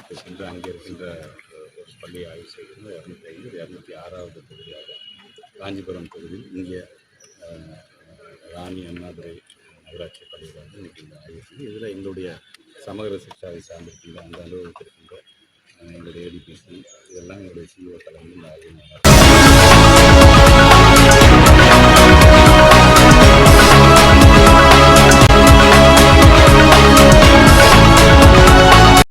ஏரியாவுக்கு சென்று அங்கே இருக்கின்ற ஒரு பள்ளி ஆய்வு செய்கிறது இரநூத்தி ஐந்து இரநூத்தி ஆறாவது தொகுதியாக காஞ்சிபுரம் தொகுதியில் இங்கே ராணி அண்ணாதுரை நகராட்சி பள்ளியில் வந்து இன்றைக்கி இந்த ஆய்வு செய்து இதில் எங்களுடைய சமகர சிக்ஷாவை சார்ந்திருக்கின்ற அந்த அலுவலகத்திற்கின்ற எங்களுடைய ஏடிபிசி இதெல்லாம் எங்களுடைய சிஓ தலைமையில் இந்த ஆய்வு நடக்கும்.